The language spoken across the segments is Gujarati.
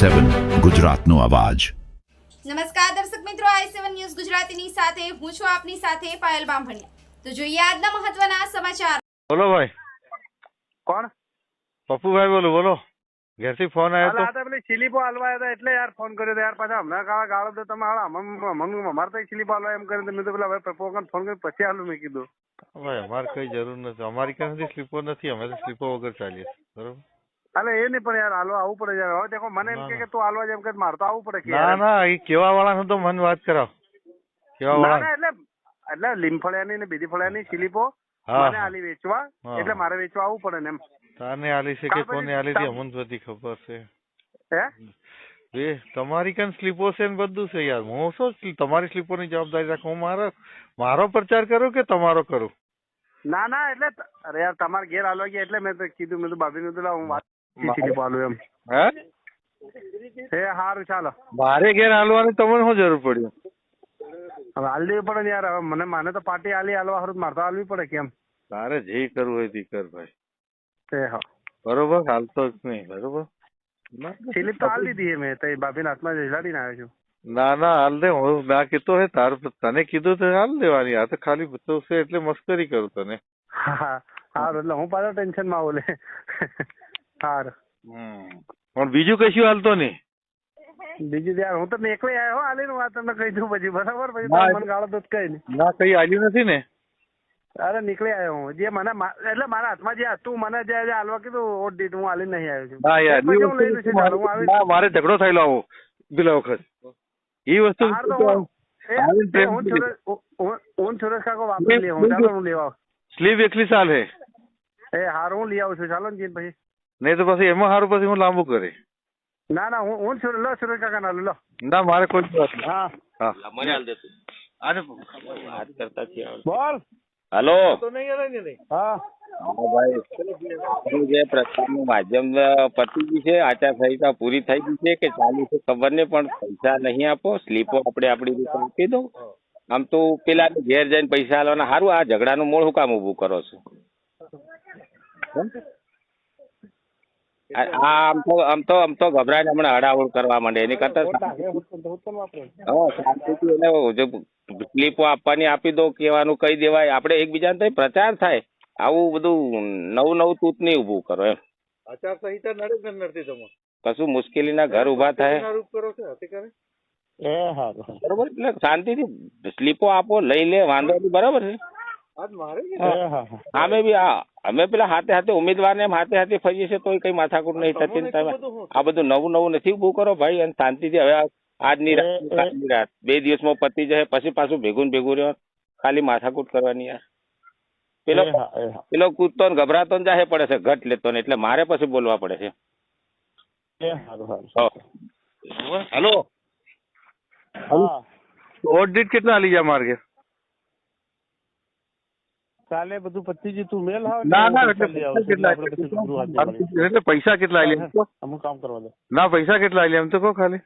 સેવન ગુજરાતનો અવાજ. નમસ્કાર દર્શક મિત્રો આઈ સેવન ન્યૂઝ ગુજરાતીની સાથે હું છું આપની સાથે પાયલ બામભણિયા. તો જોઈએ આજના મહત્વના સમાચાર. બોલો ભાઈ. કોણ? પપ્પુભાઈ બોલું બોલો. ઘેરથી ફોન આવ્યો તો. પેલી સ્લીપો હાલવા હતા એટલે યાર ફોન કર્યો હતો યાર પાછા હમણાં ગાળા ગાળો તો તમે હાલો અમન અમારે તો સ્લીપ હાલવા એમ કરીને મેં તો પેલા ભાઈ પપ્પુ વખત ફોન કર્યો પછી હાલું મેં કીધું. ભાઈ અમારે કઈ જરૂર નથી. અમારી કાંઈથી સ્લીપો નથી અમે તો સ્લીપો વગર ચાલીએ બરોબર? અલે એ નહીં પણ યાર હાલો આવવું પડે યાર. હવે દેખો મને એમ કે તું હાલવા જેમ કે મારે તો આવવું પડે કે ના ના એ કેવા વાળા તો મને વાત કરો કેવા વાળા એટલે એટલે લીમફળિયાની ને બીજી ફળિયાની સિલીપો મને આલી વેચવા. એટલે મારે વેચવા આવવું પડે ને એમ. તાને આલી છે કે કોને આલી છે અમને બધી ખબર છે. હે? બે તમારી કન સ્લીપો છે ને બધું છે યાર. હું શું તમારી તમારી સ્લીપોની જવાબદારી રાખું? હું મારો મારો પ્રચાર કરું કે તમારો કરું? ના ના એટલે અરે યાર તમારે ઘેર હાલવા ગયા એટલે મેં કીધું મેં તો ભાભીને તો હું વાત સ્લીપો હાલું એમ. હે? એ સારું ચાલો. મારે ઘેર હાલવાની તમને શું જરૂર પડી? હવે હાલ દેવી પડે ને યાર. હવે મને મને તો પાર્ટી હાલી હાલવા હારું મારે તો હાલવી પડે કેમ? તારે જે કરવું હોય તે કર ભાઈ. તે હા. બરોબર? હાલતો જ નહીં. બરોબર? સ્લીપ તો હાલ દીધી મેં. તો બાબી ભાભીના હાથમાં જલાડીને આવ્યો છું. ના ના હાલ દે. હું ના કીધો હે તાર તને કીધું તો હાલ દેવાની. આ તો ખાલી તો છે એટલે મસ્કરી કરું તને. હા હા. એટલે હું પાછો ટેન્શનમાં ઓલે હારું. હમ. પણ બીજું કશું હાલતો નહીં. બીજું યાર હું તો એકલો આવ્યો હો આલી વાત તમને કહી દઉં પછી. બરાબર? પછી મને ગાળો તો કઈ નહીં. ના કઈ આલ્યું નથી ને? અરે નીકળી આવ્યો હું. જે મને એટલે મારા હાથમાં જે હતું મને જે હાલવા કીધું ઓટ દીધું હું હાલી નહીં આવ્યો છું. મારે- ઝઘડો થયેલો આવો પેલા વખત. એ વસ્તુ હું-. સુરેશ- કાકો વાપરી લઈ હું ચાલો હું લેવા આવું. સ્લીવ એકલી ચાલે એ હારું હું લઈ આવું છું. ચાલો ને જીન પછી. નહીં તો પછી એમાં સારું પછી હું લાંબુ કરી ના ના હું હું છું. લો સુરેશ કાકા ના લો ના મારે કોઈ જ વાત નહીં. હા. કરતા છે બોલ. હેલો. તો નહીં આવે ને નહીં. હા. હા ભાઈ. માધ્યમ પતી ગયું છે? આચારસંહિતા પૂરી થઈ ગઈ છે કે ચાલુ છે? ખબર નહીં પણ પૈસા નહીં આપો. સ્લીપો આપણે આપણી રીતે આપી દો આમ તો પેલા ઘેર જઈને પૈસા આલવાના સારું આ ઝઘડાનું મૂળ હું કામ ઊભું કરો છો? આમ તો આમ તો આમ તો ગભરાઈને હમણાં હડાવડ કરવા માંડે. એની કરતા સ્લીપો આપવાની આપી દો કહેવાનું કહી દેવાય. આપણે એકબીજાને પ્રચાર થાય. આવું બધું નવું નવું તૂત નહીં ઊભું કરો એમ. આચારસંહિતા નડે કે નડતી તમે કશું મુશ્કેલીના ઘર ઊભા થાય. બરોબર એટલે શાંતિથી સ્લીપો આપો લઈ લે વાંધો નહીં બરાબર છે. અમે બી અમે પેલા હાથે હાથે ઉમેદવારને હાથે હાથે ફરીએ છીએ તોય કઈ માથાકૂટ નહીં થતી તમે આ બધું નવું નવું નથી ઉભું કરો ભાઈ અને શાંતિથી હવે આ- આજની રાત કાલની રાત. બે દિવસમાં પતી જાય પછી પાછું ભેગું ભેગું રહ્યો ખાલી માથાકૂટ કરવાની યાર પેલો પેલો કૂદતો ને ગભરાતો ને જાહે પડે છે ઘટ લેતો ને એટલે મારે પછી બોલવા પડે છે. હેલો. દીઠ કેટલા આલી જાય માર્ગે? કાલે બધું પતી ગયું તું મેલ આવે ના ના એટલે પૈસા. કેટલા આલી અમુક કામ કરવા દે. ના પૈસા કેટલા આલી એમ તો કહો ખાલી.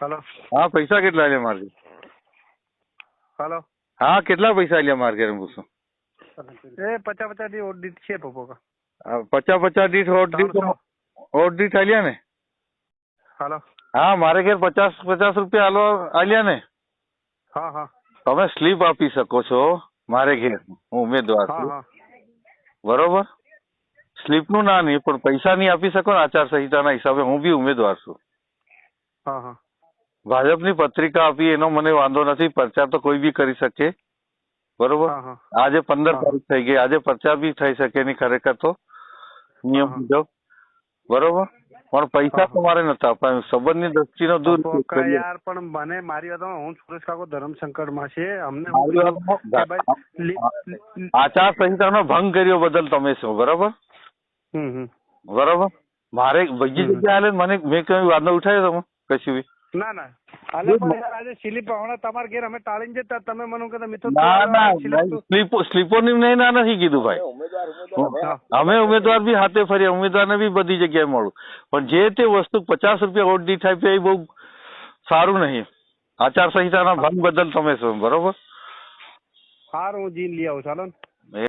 હેલો. હા પૈસા કેટલા આલ્યા મારે? હેલો. હા કેટલા પૈસા આલ્યા મારે ઘરે પૂછું? એ પચાસ પચાસ દી ઓડિટ છે પપ્પો કા. પચાસ પચાસ દીઠ ઓડિટ ઓડિટ આલ્યા ને? હેલો. હા મારે ઘેર પચાસ પચાસ રૂપિયા આલો આલ્યા ને? હા હા. તમે સ્લીપ આપી શકો છો મારે ઘેર. હું ઉમેદવાર છું. બરોબર? સ્લીપનું ના નહીં પણ પૈસા નહીં આપી શકો ને આચારસંહિતાના હિસાબે હું બી ઉમેદવાર છું. ભાજપની પત્રિકા આપી એનો મને વાંધો નથી પ્રચાર તો કોઈ બી કરી શકે. બરોબર? આજે પંદર તારીખ થઈ ગઈ આજે પ્રચાર બી થઈ શકે નહીં ખરેખર તો. નિયમ મુજબ. બરોબર? પણ પૈસા તમારે નથી આપવા સંબંધની દ્રષ્ટિનો દૂર યાર પણ મને મારી વાત હું સુરેશ કાકો ધર્મ સંકટમાં છે. અમને આચાર સંહિતાનો ભંગ કર્યો બદલ તમે છો બરોબર? બરોબર? મારે બીજી. જગ્યાએ મને મેં કઈ વાંધો ઉઠાવ્યો તમે કશું બી? ના ના. અલે પણ યાર આજે સ્લીપ હમણાં તમારા ઘેર અમે ટાળીને જતા તમે મને કહેતા મિત્રો ના ના સ્લીપ સ્લીપો સ્લીપોની નહીં ના નથી કીધું ભાઈ. અમે ઉમેદવાર બી હાથે ફર્યા ઉમેદવારને બી બધી જગ્યાએ મળું પણ જે તે વસ્તુ પચાસ રૂપિયા ઓટ દીઠ આપી એ બહુ સારું નહીં. આચાર સંહિતાના ભંગ બદલ તમે છો બરોબર? સારું હું જીન લઈ આવું ચાલો ને.